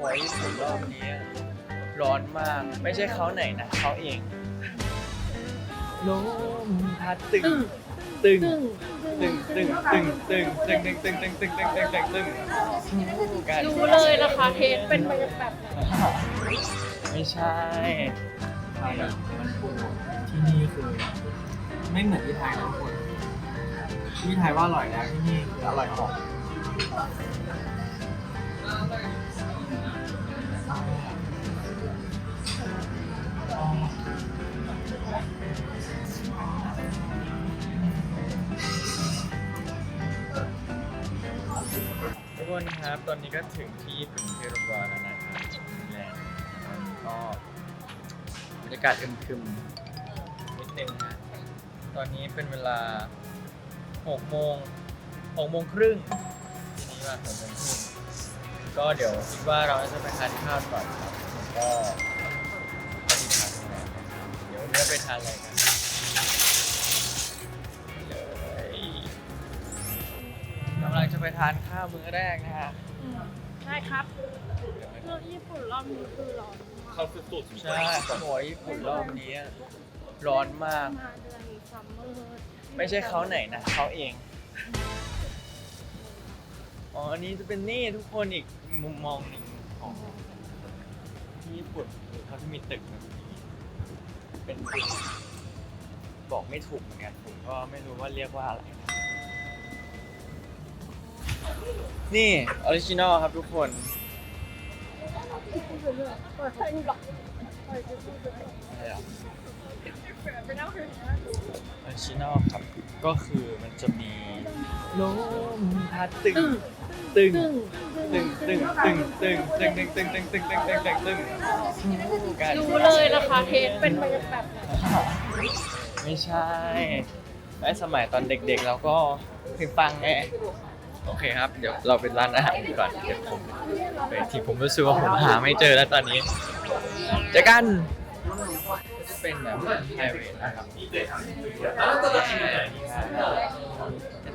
ัวญี่ปุ่นรอบนี้ร้อนมาก ไม่ใช่เขาไหนนะเขาเองลมพัดตึงตึงตึงตึงตึงตึงตึงตึงตึงตึงตึงตึงตึงตึงตึงกันรู้เลยนะคะเทสเป็นแบบไหนไม่ใช่ที่นี่คือไม่เหมือนที่ไทยนะทุกคน ที่ไทยว่าอร่อยแล้วที่นี่คืออร่อยกว่าทุกคนครับ ตอนนี้ก็ถึงที่ญี่ปุ่นที่รียบร้อแล้วนะครับฟินแลนด์ก็บรรยากาศอึมครึมนิดนึงนะตอนนี้เป็นเวลา 6โมง6โมงครึ่งทีนี้มา6โมงครึ่งก็เดี๋ยวคิดว่าเราจะไปทานข้าวก่อนครับแล้วก็ไปที่ทานโรงแรมเดี๋ยวเราไปทานอะไรกันเลยกำลังจะไปทานข้าวมื้อแรกนะฮะใช่ครับเรื่องญี่ปุ่นรอบนี้คือร้อนมากเขาคือสุดใช่หัวญี่ปุ่นรอบนี้ ร้อนมาก มาเดือนซัมเมอร์ ไม่ใช่เขาไหนนะเขาเอง อ๋ออันนี้จะเป็นนี่ทุกคนอีกมุมมองหนึ่งของที่ญี่ปุ่นเขาจะมีตึกแบบนี้เป็นตึกบอกไม่ถูกเหมือนกันผมก็ไม่รู้ว่าเรียกว่าอะไร นี่ออริจินอลครับทุกคนปิดให้ดูหรอกเปิดให้ดูหรอก อะไรอะไปนั่งคุยกันออริจินอลครับก็คือมันจะมีลมพัดตึงตึงตึ้งตึงตึงตึงตึงตึงตึงตึงตึงตึงตึงตึงตึงกันรู้เลยนะคะเทสเป็นแบบไหนไม่ใช่ไอ้สมัยตอนเด็กๆเราก็เคยฟังไง โอเคครับ เดี๋ยวเราไปร้านอาหารกันก่อนเดี๋ยวผมไปที่ผมรู้สึกว่าผมหาไม่เจอแล้วตอนนี้เจอกันก็จะเป็นแบบไฮเวย์นะครับ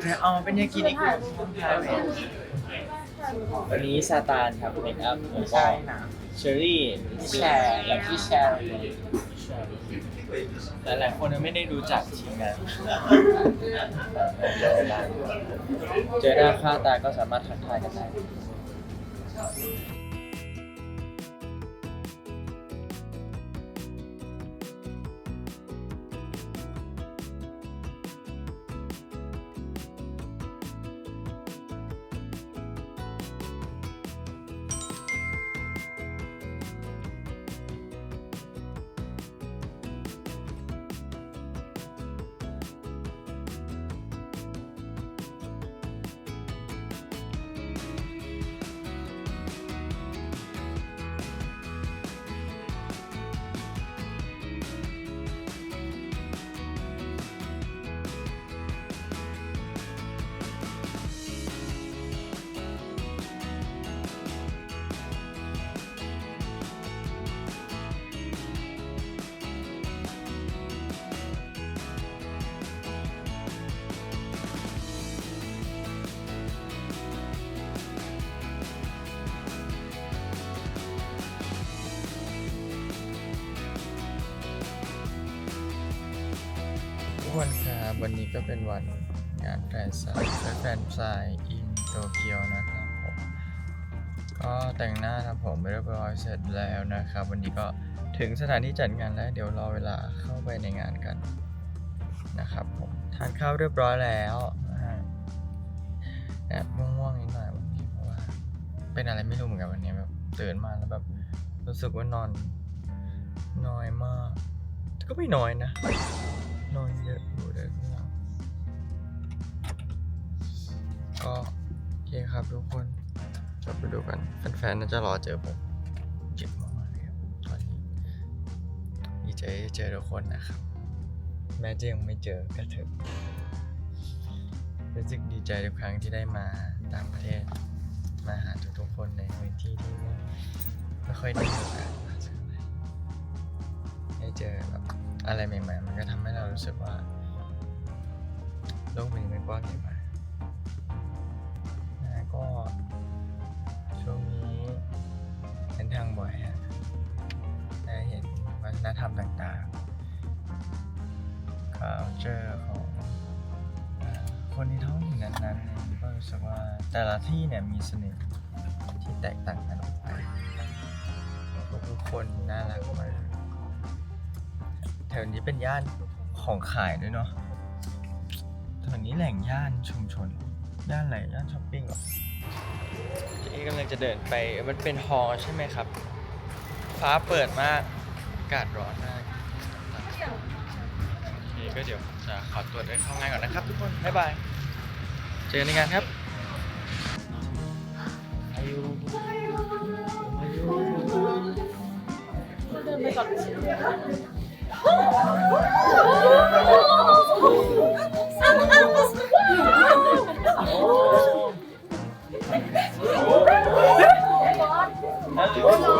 แต่เอาเป็นยากินิกุไฮเวย์วันนี้ซาตานครับเมคอัพแล้วก็เชอรี่แชร์อย่างที่แชร์ หลายๆคนยังไม่ได้รู้จักทีมงาน เจอหน้าค่าตาก็สามารถทักทายกันได้ คนครับวันนี้ก็เป็นวันงานแฟนไซน์แฟนไซน์อินโตเกียวนะครับผมก็แต่งหน้าทำผมไปเรียบร้อยเสร็จแล้วนะครับ วันนี้ก็ถึงสถานที่จัดงานแล้ว เดี๋ยวรอเวลาเข้าไปในงานกันนะครับผมทานข้าวเรียบร้อยแล้วนะฮะแอบง่วงๆนิดหน่อยวันนี้เพราะว่า เป็นอะไรไม่รู้เหมือนกันวันนี้แบบตื่นมาแล้วแบบรู้สึกว่านอนน้อยมากก็ไม่น้อยนะ นอนเยอะอยู่เลยง่วงก็โอเคครับทุกคนจะไปดูกันแฟนๆน่าจะรอเจอผมเจ็บมากเลยครับตอนนี้ดีใจเจอทุกคนนะครับ แม้จะยังไม่เจอก็เถอะรู้สึกดีใจทุกครั้งที่ได้มาต่างประเทศ มาหาทุกๆคนในพื้นที่ที่ไม่ค่อยได้มีโอกาสมาสักเท่าไหร่ได้เจอแบบ อะไรใหม่ๆ มันก็ทำให้เรารู้สึกว่า โลกมันยังไม่กว้างใหญ่มากนะก็ช่วงนี้เดินทางบ่อยฮะได้เห็นวัฒนธรรมต่างๆ culture ของอคนในท้องถิ่นนั้นๆก็รู้สึกว่าแต่ละที่เนี่ยมีเสน่ห์ที่แตกต่างกันออกไปทุกคนน่ารักมาก ถวนี้เป็นย่านของขายด้วยเนาะแถวนี้แหล่งย่านชุมชน ย่านอะไรย่านช้อปปิ้งเหรอเจ๊กำลังจะเดินไปมันเป็นฮอลล์ใช่ไหมครับ ฟ้าเปิดมากอากาศร้อนมากโอเคก็เดี๋ยวจะขอตัวเดินเข้างานก่อนนะครับ ทุกคนบ๊ายบายเจอกันในงานครับอายุอายุเดินไปก่อน ส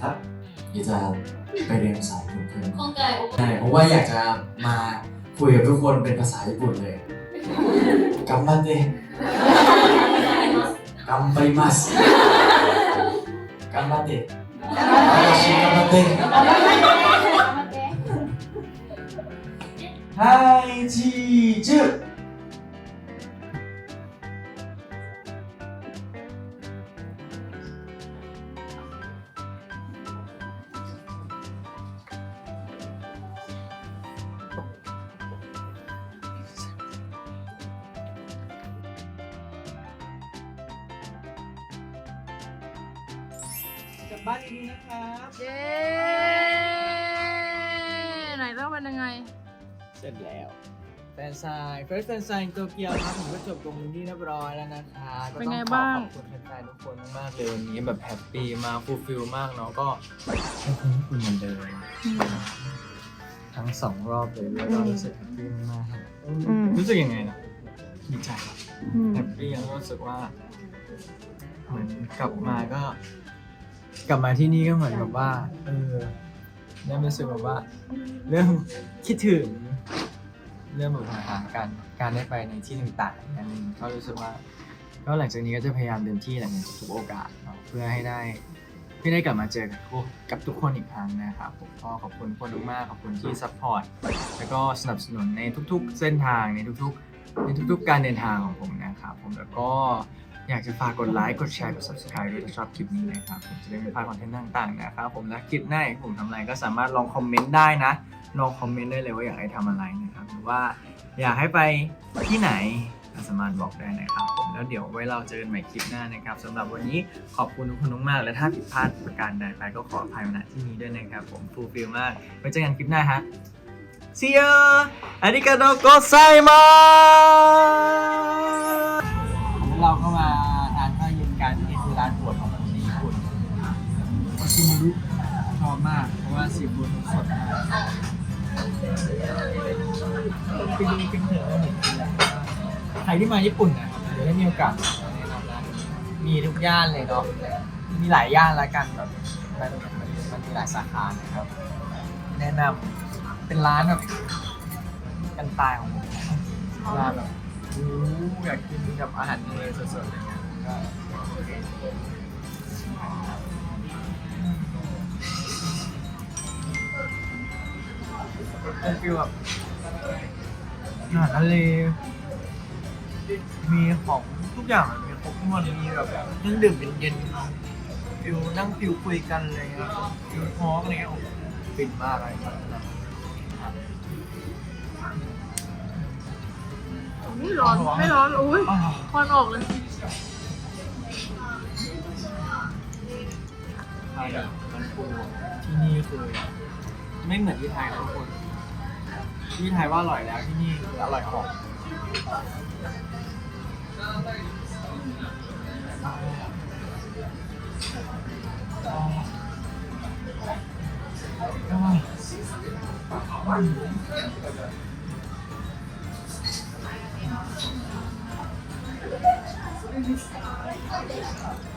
ครับเดี๋ยวจะไปเรียนภาษาญี่ปุ่นเพิ่มใช่เพราะว่าอยากจะมาคุยกับทุกคนเป็นภาษาญี่ปุ่นเลยกัมบันเดกัมไปมัสกัมบันเด私กัมบันเดはいチーズ กลับบ้านดีๆนะครับเย้ไหนต้องเป็นยังไง เสร็จแล้วแฟนซาย first แฟนซายโตเกียวครับผมก็จบตรงนี้เรียบร้อยแล้วนะคะก็เป็นต้องไงขอบ้าง ขอบคุณแฟนๆทุกคนมากๆเลยวันนี้แบบแฮปปี้มากฟูลฟิลมากเนาะก็ให้คุณญี่ปุ่นเหมือนเดิมทั้งสองรอบเลยแล้วก็รู้สึกแฮปปี้มากๆครับอืมรู้สึกยังไงนะดีใจครับอืมแฮปปี้แล้วก็รู้สึกว่า เหมือนกลับมาก็ กลับมาที่นี่ก็เหมือนแบบว่า เออเริ่มรู้สึกแบบว่า เริ่มคิดถึง เริ่มแบบหาการการได้ไปในที่ต่างๆอันนึงก็รู้สึกว่า ก็หลังจากนี้ก็จะพยายามเต็มที่แหละในทุกๆโอกาสเนาะเพื่อให้ได้เพื่อได้กลับมาเจอกับทุกกับทุกคนอีกครั้งนะครับผมก็ขอบคุณคนมากๆขอบคุณที่ซัพพอร์ตแล้วก็สนับสนุนในทุกๆ เส้นทางในทุกๆในทุกๆการเดินทางของผมนะครับผมแล้วก็ อยากจะฝากกดไลค์ กดแชร์ กด subscribe ด้วยถ้าชอบคลิปนี้นะครับ ผมจะได้ไม่พลาดคอนเทนต์ต่างๆนะครับ ผมและคลิปหน้าผมทำอะไรก็สามารถลองคอมเมนต์ได้นะ ลองคอมเมนต์ได้เลยว่าอยากให้ทำอะไรนะครับ หรือว่าอยากให้ไปที่ไหนก็สามารถบอกได้นะครับผมแล้วเดี๋ยวไว้เราเจอกันใหม่คลิปหน้านะครับสำหรับวันนี้ขอบคุณทุกคนมากๆและถ้าผิดพลาดประการใดไปก็ขออภัยมาณที่นี้ด้วยนะครับผมฟูลฟิลมากไว้เจอกันคลิปหน้าฮะ See you! อาริกาโตโกไซมาเรา มากเพราะว่าซีฟู้ดสดมากไปดูกันเถอะใครที่มาญี่ปุ่นนะเดี๋ยวได้มีโอกาสแนะนำร้านนี้มีทุกย่านเลยเนาะมีหลายย่านละกันแบบมันมันมันมีหลายสาขานะครับ แนะนำเป็นร้านแบบกันตายของผมร้านแบบโอ้อยากกินกับอาหารทะเลสดๆอะไรเงี้ยก็ เป็นฟิลแบบอาหารทะเลมีของทุกอย่างอะมีครบทุกวันมีแบบเครื่องดื่มเย็นๆฟิลนั่งฟิลคุยกันอะไรเงี้ยฟิลทอล์กอะไรเงี้ยโอ้โหฟินมากเลยครับไม่ร้อนไม่ร้อนอุ้ยอ๋อควันออกเลยไทยมันปูที่นี่คือไม่เหมือนที่ไทยนะทุกคน ที่ไทยว่าอร่อยแล้วที่นี่คืออร่อยของอ